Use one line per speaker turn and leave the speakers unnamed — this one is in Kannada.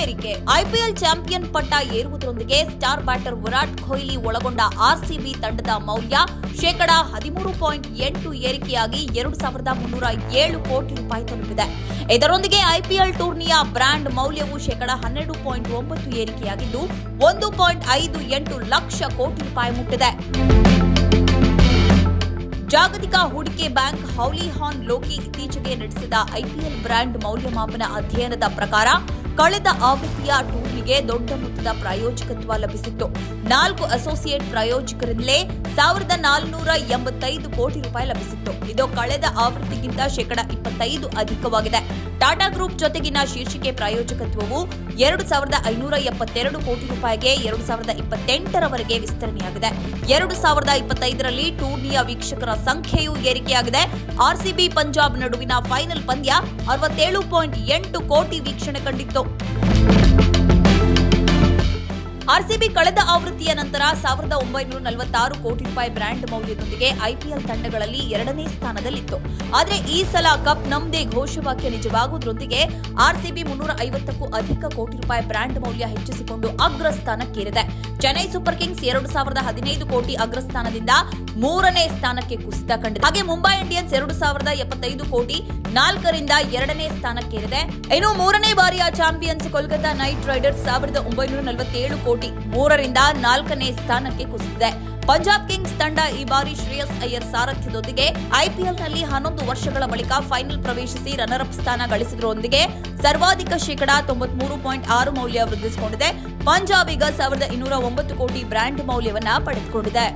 ಏರಿಕೆ. ಐಪಿಎಲ್ ಚಾಂಪಿಯನ್ ಪಟ್ಟ ಏರುವುದರೊಂದಿಗೆ ಸ್ಟಾರ್ ಬ್ಯಾಟರ್ ವಿರಾಟ್ ಕೊಹ್ಲಿ ಒಳಗೊಂಡ ಆರ್ಸಿಬಿ ತಂಡದ ಮೌಲ್ಯ ಶೇಕಡಾ ಹದಿಮೂರು ಪಾಯಿಂಟ್ ಎಂಟು ಏರಿಕೆಯಾಗಿ ಎರಡು ಸಾವಿರದ ಮುನ್ನೂರ ಏಳು ಕೋಟಿ ರೂಪಾಯಿ ತಲುಪಿದೆ. ಇದರೊಂದಿಗೆ ಐಪಿಎಲ್ ಟೂರ್ನಿಯ ಬ್ರ್ಯಾಂಡ್ ಮೌಲ್ಯವು ಶೇಕಡಾ ಹನ್ನೆರಡು ಪಾಯಿಂಟ್ ಒಂಬತ್ತು ಏರಿಕೆಯಾಗಿದ್ದು ಒಂದು ಪಾಯಿಂಟ್ ಐದು ಎಂಟು ಲಕ್ಷ ಕೋಟಿ ರೂಪಾಯಿ ಮುಟ್ಟಿದೆ. ಜಾಗತಿಕ ಹೂಡಿಕೆ ಬ್ಯಾಂಕ್ ಹೌಲಿಹಾನ್ ಲೋಕಿ ಇತ್ತೀಚೆಗೆ ನಡೆಸಿದ ಐಪಿಎಲ್ ಬ್ರ್ಯಾಂಡ್ ಮೌಲ್ಯಮಾಪನ ಅಧ್ಯಯನದ ಪ್ರಕಾರ ಕಳೆದ ಆವೃತ್ತಿಯ ಟೂರ್ನಿಗೆ ದೊಡ್ಡ ಮೊತ್ತದ ಪ್ರಾಯೋಜಕತ್ವ ಲಭಿಸಿತ್ತು. ನಾಲ್ಕು ಅಸೋಸಿಯೇಟ್ ಪ್ರಾಯೋಜಕರಿಂದಲೇ ಸಾವಿರದ ನಾಲ್ನೂರ ಎಂಬತ್ತೈದು ಕೋಟಿ ರೂಪಾಯಿ ಲಭಿಸಿತ್ತು. ಇದು ಕಳೆದ ಆವೃತ್ತಿಗಿಂತ ಶೇಕಡ ಇಪ್ಪತ್ತೈದು ಅಧಿಕವಾಗಿದೆ. ಟಾಟಾ ಗ್ರೂಪ್ ಜೊತೆಗಿನ ಶೀರ್ಷಿಕೆ ಪ್ರಾಯೋಜಕತ್ವವು ಎರಡು ಸಾವಿರದ ಐನೂರ ಎಪ್ಪತ್ತೆರಡು ಕೋಟಿ ರೂಪಾಯಿಗೆ ಎರಡು ಸಾವಿರದ ಇಪ್ಪತ್ತೆಂಟರವರೆಗೆ ವಿಸ್ತರಣೆಯಾಗಿದೆ. ಎರಡು ಸಾವಿರದ ಇಪ್ಪತ್ತೈದರಲ್ಲಿ ಟೂರ್ನಿಯ ವೀಕ್ಷಕರ ಸಂಖ್ಯೆಯೂ ಏರಿಕೆಯಾಗಿದೆ. ಆರ್ಸಿಬಿ ಪಂಜಾಬ್ ನಡುವಿನ ಫೈನಲ್ ಪಂದ್ಯ ಅರವತ್ತೇಳು ಪಾಯಿಂಟ್ ಎಂಟು ಕೋಟಿ ವೀಕ್ಷಣೆ ಕಂಡಿತ್ತು. ಆರ್ಸಿಬಿ ಕಳೆದ ಆವೃತ್ತಿಯ ನಂತರ ಸಾವಿರದ ಒಂಬೈನೂರ ನಲವತ್ತಾರು ಕೋಟಿ ರೂಪಾಯಿ ಬ್ರ್ಯಾಂಡ್ ಮೌಲ್ಯದೊಂದಿಗೆ ಐಪಿಎಲ್ ತಂಡಗಳಲ್ಲಿ ಎರಡನೇ ಸ್ಥಾನದಲ್ಲಿತ್ತು. ಆದರೆ ಈ ಸಲ ಕಪ್ ನಮ್ದೇ ಘೋಷವಾಕ್ಯ ನಿಜವಾಗುವುದರೊಂದಿಗೆ ಆರ್ಸಿಬಿ ಮುನ್ನೂರ ಐವತ್ತಕ್ಕೂ ಅಧಿಕ ಕೋಟಿ ರೂಪಾಯಿ ಬ್ರ್ಯಾಂಡ್ ಮೌಲ್ಯ ಹೆಚ್ಚಿಸಿಕೊಂಡು ಅಗ್ರಸ್ಥಾನಕ್ಕೇರಿದೆ. ಚೆನ್ನೈ ಸೂಪರ್ ಕಿಂಗ್ಸ್ ಎರಡು ಸಾವಿರದ ಹದಿನೈದು ಕೋಟಿ ಅಗ್ರಸ್ಥಾನದಿಂದ ಮೂರನೇ ಸ್ಥಾನಕ್ಕೆ ಕುಸಿತ ಕಂಡಿದೆ. ಹಾಗೆ ಮುಂಬೈ ಇಂಡಿಯನ್ಸ್ ಎರಡು ಸಾವಿರದ ಎಪ್ಪತ್ತೈದು ಕೋಟಿ ನಾಲ್ಕರಿಂದ ಎರಡನೇ ಸ್ಥಾನಕ್ಕೇರಿದೆ. ಇನ್ನು ಮೂರನೇ ಬಾರಿಯ ಚಾಂಪಿಯನ್ಸ್ ಕೋಲ್ಕತಾ ನೈಟ್ ರೈಡರ್ಸ್ ಸಾವಿರದ ಒಂಬೈನೂರ ನಲವತ್ತೇಳು ಕೋಟಿ ಮೂರರಿಂದ ನಾಲ್ಕನೇ ಸ್ಥಾನಕ್ಕೆ ಕುಸಿದಿದೆ. ಪಂಜಾಬ್ ಕಿಂಗ್ಸ್ ತಂಡ ಈ ಬಾರಿ ಶ್ರೇಯಸ್ ಅಯ್ಯರ್ ಸಾರಥ್ಯದೊಂದಿಗೆ ಐಪಿಎಲ್ನಲ್ಲಿ ಹನ್ನೊಂದು ವರ್ಷಗಳ ಬಳಿಕ ಫೈನಲ್ ಪ್ರವೇಶಿಸಿ ರನ್ನರ್ಅಪ್ ಸ್ಥಾನ ಗಳಿಸಿದರೊಂದಿಗೆ ಸರ್ವಾಧಿಕ ಶೇಕಡಾ ತೊಂಬತ್ಮೂರು ಪಾಯಿಂಟ್ ಆರು ಮೌಲ್ಯ ವೃದ್ಧಿಸಿಕೊಂಡಿದೆ. ಪಂಜಾಬ್ ಈಗ ಸಾವಿರದ ಇನ್ನೂರ ಒಂಬತ್ತು ಕೋಟಿ ಬ್ರ್ಯಾಂಡ್ ಮೌಲ್ಯವನ್ನ ಪಡೆದುಕೊಂಡಿದೆ.